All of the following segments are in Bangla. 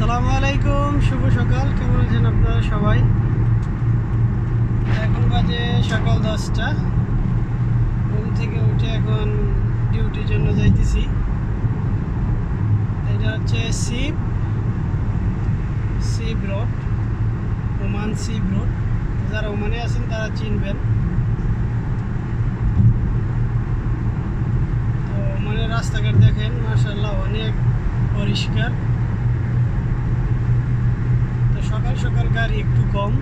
আসসালামু আলাইকুম, শুভ সকাল। কেমন আছেন আপনারা সবাই? এখন বাজে সকাল দশটা। ঘুম থেকে উঠে এখন ডিউটির জন্য যাইতেছি। এটা হচ্ছে sheep sheep road, Oman sheep road. যারা ওমানে আছেন, তারা চিনবেন। তো ওমানের রাস্তাঘাট দেখেন মার্শাল্লাহ অনেক পরিষ্কার তো সকাল গাড়ি একটু কম।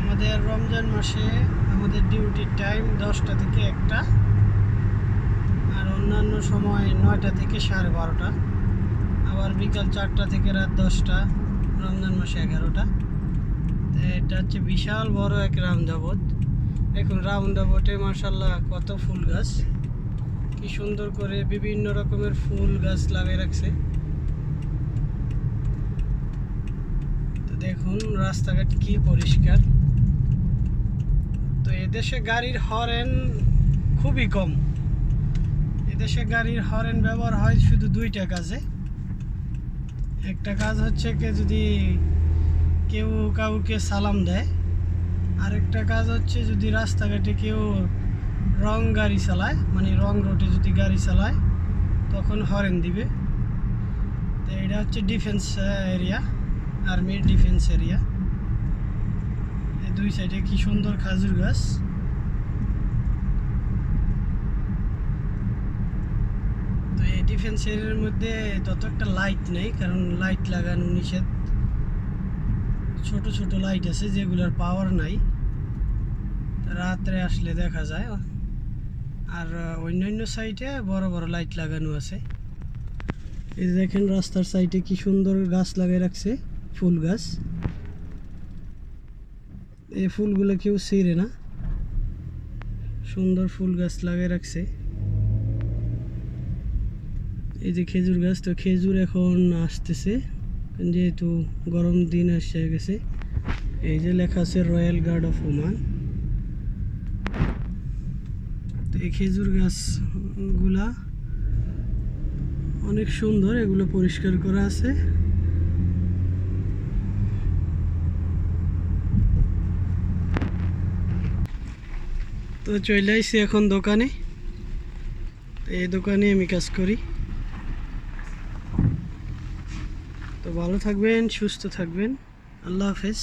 আমাদের রমজান মাসে আমাদের ডিউটির টাইম দশটা থেকে একটা আর অন্যান্য সময় নয়টা থেকে সাড়ে বারোটা। আবার বিকাল চারটা থেকে রাত দশটা, রমজান মাসে এগারোটা। এটা হচ্ছে বিশাল বড় এক রামদাবত এখন রামদাবটে মার্শাল্লাহ কত ফুল গাছ। কি সুন্দর করে বিভিন্ন রকমের ফুল গাছ লাগিয়ে রাখছে। দেখুন রাস্তাঘাট কি পরিষ্কার। তো এদেশে গাড়ির হরেন খুবই কম। এদেশে গাড়ির হরেন ব্যবহার হয় শুধু দুইটা কাজে। একটা কাজ হচ্ছে কি যদি কেউ কাউকে সালাম দেয়, আরেকটা কাজ হচ্ছে যদি রাস্তাঘাটে কেউ রং গাড়ি চালায় মানে রং রোডে যদি গাড়ি চালায়, তখন হরেন দিবে। তো এটা হচ্ছে ডিফেন্স এরিয়া। আর্মির ডিফেন্স এরিয়া। এই দুই সাইডে কি সুন্দর খাজুর গাছ। তো এই ডিফেন্স এরিয়ার মধ্যে তত একটা লাইট নেই, কারণ লাইট লাগানো নিষেধ। ছোট ছোট লাইট আছে যেগুলোর পাওয়ার নাই। রাত্রে আসলে দেখা যায়। আর অন্যান্য সাইডে বড় বড় লাইট লাগানো আছে। এই দেখেন রাস্তার সাইডে কি সুন্দর গাছ লাগিয়ে রাখছে। ফুল গাছ। এই ফুলগুলো কেউ ছিঁড়ে না। সুন্দর ফুল গাছ লাগিয়ে রাখছে। এই যে খেজুর গাছ, তো খেজুর এখন আসতেছে। যেহেতু গরম দিন এসে গেছে, এই যে লেখা আছে রয়্যাল গার্ড অফ ওমান। তো এই খেজুর গাছগুলা অনেক সুন্দর, এগুলো পরিষ্কার করা আছে। তো চলে আসছি এখন দোকানে। এই দোকানে আমি কাজ করি। তো ভালো থাকবেন, সুস্থ থাকবেন। আল্লাহ হাফেজ।